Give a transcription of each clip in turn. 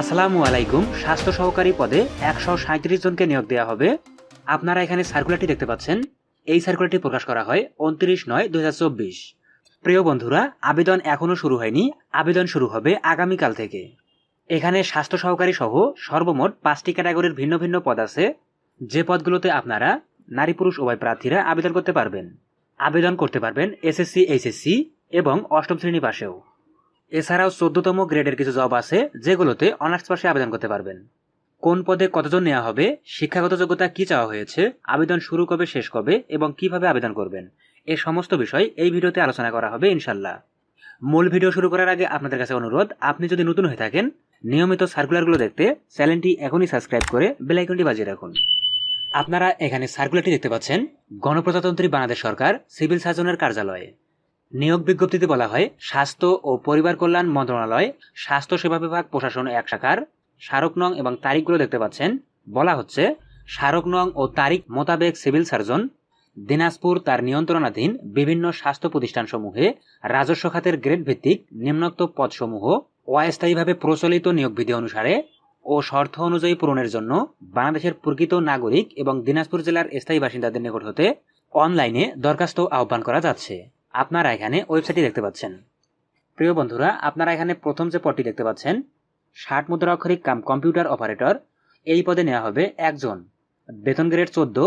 আসসালামু আলাইকুম। স্বাস্থ্য সহকারী পদে একশো সাঁত্রিশ জনকে নিয়োগ দেওয়া হবে। আপনারা এখানে সার্কুলারটি দেখতে পাচ্ছেন। এই সার্কুলারটি প্রকাশ করা হয় উনত্রিশ নয় দু প্রিয় বন্ধুরা, আবেদন এখনও শুরু হয়নি। আবেদন শুরু হবে আগামীকাল থেকে। এখানে স্বাস্থ্য সহকারী সহ সর্বমোট পাঁচটি ক্যাটাগরির ভিন্ন ভিন্ন পদ আছে। যে পদগুলোতে আপনারা নারী পুরুষ উভয় প্রার্থীরা আবেদন করতে পারবেন। আবেদন করতে পারবেন এসএসসি, এইচএসসি এবং অষ্টম শ্রেণি পাশেও। এছাড়াও চোদ্দতম গ্রেডের কিছু জব আছে যেগুলোতে অনার্স পাশে আবেদন করতে পারবেন। কোন পদে কতজন নেওয়া হবে, শিক্ষাগত যোগ্যতা কি চাওয়া হয়েছে, আবেদন শুরু কবে, শেষ কবে এবং কীভাবে আবেদন করবেন, এ সমস্ত বিষয় এই ভিডিওতে আলোচনা করা হবে ইনশাল্লাহ মূল ভিডিও শুরু করার আগে আপনাদের কাছে অনুরোধ, আপনি যদি নতুন হয়ে থাকেন, নিয়মিত সার্কুলারগুলো দেখতে চ্যানেলটি এখনই সাবস্ক্রাইব করে বেলাইকনটি বাজিয়ে রাখুন। আপনারা এখানে সার্কুলারটি দেখতে পাচ্ছেন, গণপ্রজাতন্ত্রী বাংলাদেশ সরকার, সিভিল সার্জনের কার্যালয়ে। নিয়োগ বিজ্ঞপ্তিতে বলা হয়, স্বাস্থ্য ও পরিবার কল্যাণ মন্ত্রণালয়, স্বাস্থ্য সেবা বিভাগ, প্রশাসন এক শাখার, স্মারক নং এবং তারিখগুলো দেখতে পাচ্ছেন। বলা হচ্ছে, স্মারক নং ও তারিখ মোতাবেক সিভিল সার্জন, দিনাজপুর তার নিয়ন্ত্রণাধীন বিভিন্ন স্বাস্থ্য প্রতিষ্ঠানসমূহে রাজস্ব খাতের গ্রেড ভিত্তিক নিম্নোক্ত পদসমূহ অস্থায়ীভাবে প্রচলিত নিয়োগ বিধি অনুসারে ও শর্ত অনুযায়ী পূরণের জন্য বাংলাদেশের প্রকৃত নাগরিক এবং দিনাজপুর জেলার স্থায়ী বাসিন্দাদের নিকট হতে অনলাইনে দরখাস্ত আহ্বান করা যাচ্ছে। আপনারা এখানে ওয়েবসাইটটি দেখতে পাচ্ছেন। প্রিয় বন্ধুরা, আপনারা এখানে প্রথম যে পদটি দেখতে পাচ্ছেন, ষাট মুদ্রাক্ষরিক কাম কম্পিউটার অপারেটর, এই পদে নেওয়া হবে একজন। বেতন গ্রেড চোদ্দ।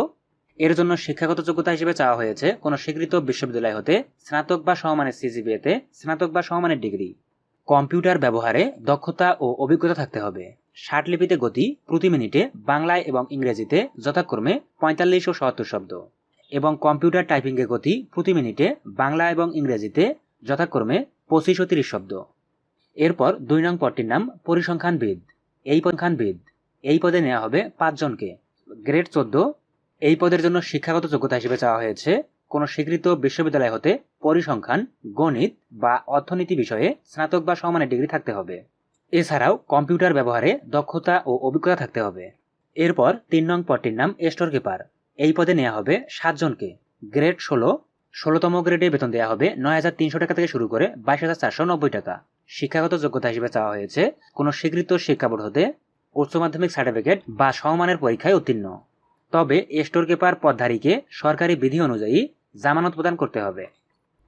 এর জন্য শিক্ষাগত যোগ্যতা হিসেবে চাওয়া হয়েছে কোনো স্বীকৃত বিশ্ববিদ্যালয় হতে স্নাতক বা সমমানের সিজিবিএতে স্নাতক বা সমমানের ডিগ্রি। কম্পিউটার ব্যবহারে দক্ষতা ও অভিজ্ঞতা থাকতে হবে। ষাট লিপিতে গতি, প্রতি মিনিটে বাংলায় এবং ইংরেজিতে যথাক্রমে পঁয়তাল্লিশ ও সত্তর শব্দ। এবং কম্পিউটার টাইপিংয়ের গতি প্রতি মিনিটে বাংলা এবং ইংরেজিতে যথাক্রমে পঁচিশ ও তিরিশ শব্দ। এরপর দুই নং পদটির নাম পরিসংখ্যানবিদ। এই পরিসংখ্যানবিদ, এই পদে নেওয়া হবে পাঁচজনকে গ্রেড চোদ্দ, এই পদের জন্য শিক্ষাগত যোগ্যতা হিসেবে চাওয়া হয়েছে কোনো স্বীকৃত বিশ্ববিদ্যালয় হতে পরিসংখ্যান, গণিত বা অর্থনীতি বিষয়ে স্নাতক বা সমানের ডিগ্রি থাকতে হবে। এছাড়াও কম্পিউটার ব্যবহারে দক্ষতা ও অভিজ্ঞতা থাকতে হবে। এরপর তিন নং পদটির নাম স্টোর কিপার এই পদে নেওয়া হবে সাতজনকে গ্রেড ষোলো, ষোলোতম গ্রেডে বেতন দেওয়া হবে নয় হাজার তিনশো টাকা থেকে শুরু করে বাইশ হাজার চারশো নব্বই টাকা। শিক্ষাগত যোগ্যতা হিসেবে চাওয়া হয়েছে কোনো স্বীকৃত শিক্ষা বোর্ড হতে উচ্চ মাধ্যমিক সার্টিফিকেট বা সমমানের পরীক্ষায় উত্তীর্ণ। তবে স্টোর কিপার পদধারীকে সরকারি বিধি অনুযায়ী জামানত প্রদান করতে হবে।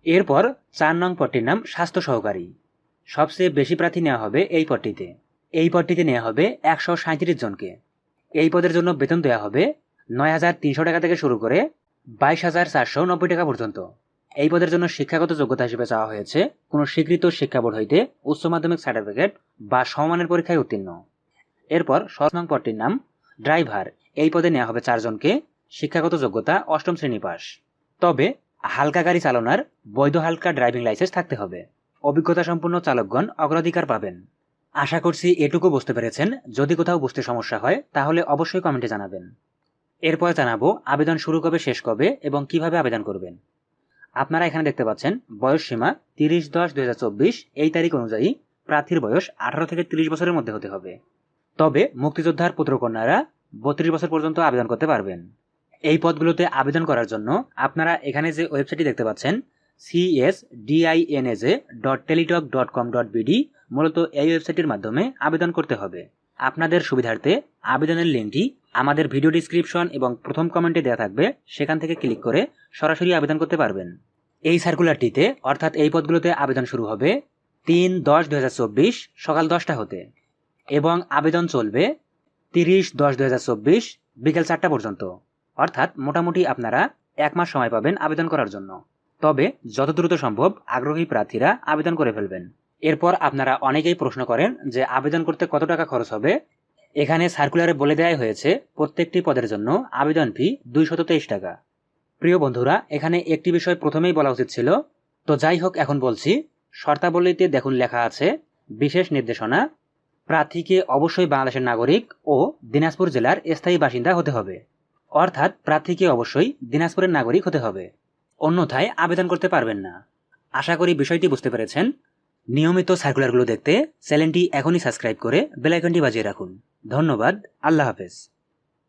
এরপর চার নং পদটির নাম স্বাস্থ্য সহকারী। সবচেয়ে বেশি প্রার্থী নেওয়া হবে এই পদটিতে। এই পদটিতে নেওয়া হবে একশো সাঁত্রিশ জনকে। এই পদের জন্য বেতন দেওয়া হবে নয় হাজার তিনশো টাকা থেকে শুরু করে বাইশ হাজার চারশো নব্বই টাকা পর্যন্ত। এই পদের জন্য শিক্ষাগত যোগ্যতা হিসেবে চাওয়া হয়েছে কোনো স্বীকৃত শিক্ষা বোর্ড হইতে উচ্চ মাধ্যমিক সার্টিফিকেট বা সমমানের পরীক্ষায় উত্তীর্ণ। এরপর ষষ্ঠ নং পদটির নাম, ড্রাইভার। এই পদে নেওয়া হবে চারজনকে শিক্ষাগত যোগ্যতা অষ্টম শ্রেণি পাস। তবে হালকা গাড়ি চালানোর বৈধ হালকা ড্রাইভিং লাইসেন্স থাকতে হবে। অভিজ্ঞতা সম্পন্ন চালকগণ অগ্রাধিকার পাবেন। আশা করছি এটুকু বুঝতে পেরেছেন। যদি কোথাও বুঝতে সমস্যা হয়, তাহলে অবশ্যই কমেন্টে জানাবেন। এরপর জানাব আবেদন শুরু কবে, শেষ কবে এবং কীভাবে আবেদন করবেন। আপনারা এখানে দেখতে পাচ্ছেন, বয়স সীমা তিরিশ দশ দুই এই তারিখ অনুযায়ী প্রার্থীর বয়স আঠারো থেকে তিরিশ বছরের মধ্যে হতে হবে। তবে মুক্তিযোদ্ধার পুত্রকন্যারা বত্রিশ বছর পর্যন্ত আবেদন করতে পারবেন। এই পদগুলোতে আবেদন করার জন্য আপনারা এখানে যে ওয়েবসাইটটি দেখতে পাচ্ছেন CS DINAJ dot Teletalk dot com dot BD মূলত এই ওয়েবসাইটের মাধ্যমে আবেদন করতে হবে। আপনাদের সুবিধার্থে আবেদনের লিঙ্কটি আমাদের ভিডিও ডিসক্রিপশন এবং প্রথম কমেন্টে দেওয়া থাকবে, সেখান থেকে ক্লিক করে সরাসরি আবেদন করতে পারবেন। এই সার্কুলারটিতে, অর্থাৎ এই পদগুলোতে আবেদন শুরু হবে তিন দশ দু হাজার চব্বিশ সকাল দশটা হতে এবং আবেদন চলবে তিরিশ দশ দু হাজার চব্বিশ বিকেল চারটা পর্যন্ত। অর্থাৎ মোটামুটি আপনারা এক মাস সময় পাবেন আবেদন করার জন্য। তবে যত দ্রুত সম্ভব আগ্রহী প্রার্থীরা আবেদন করে ফেলবেন। এরপর আপনারা অনেকেই প্রশ্ন করেন যে আবেদন করতে কত টাকা খরচ হবে। এখানে সার্কুলারে বলে দেওয়া হয়েছে, প্রত্যেকটি পদের জন্য আবেদন ফি দুইশত তেইশ টাকা। প্রিয় বন্ধুরা, এখানে একটি বিষয় প্রথমেই বলা উচিত ছিল। তো যাই হোক, এখন বলছি, শর্তাবলীতে দেখুন লেখা আছে, বিশেষ নির্দেশনা, প্রার্থীকে অবশ্যই বাংলাদেশের নাগরিক ও দিনাজপুর জেলার স্থায়ী বাসিন্দা হতে হবে। অর্থাৎ প্রার্থীকে অবশ্যই দিনাজপুরের নাগরিক হতে হবে। অন্যথায় আবেদন করতে পারবেন না। আশা করি বিষয়টি বুঝতে পেরেছেন। নিয়মিত সার্কুলারগুলো দেখতে চ্যানেলটি এখনই সাবস্ক্রাইব করে বেলাইকনটি বাজিয়ে রাখুন। ধন্যবাদ। আল্লাহ হাফেজ।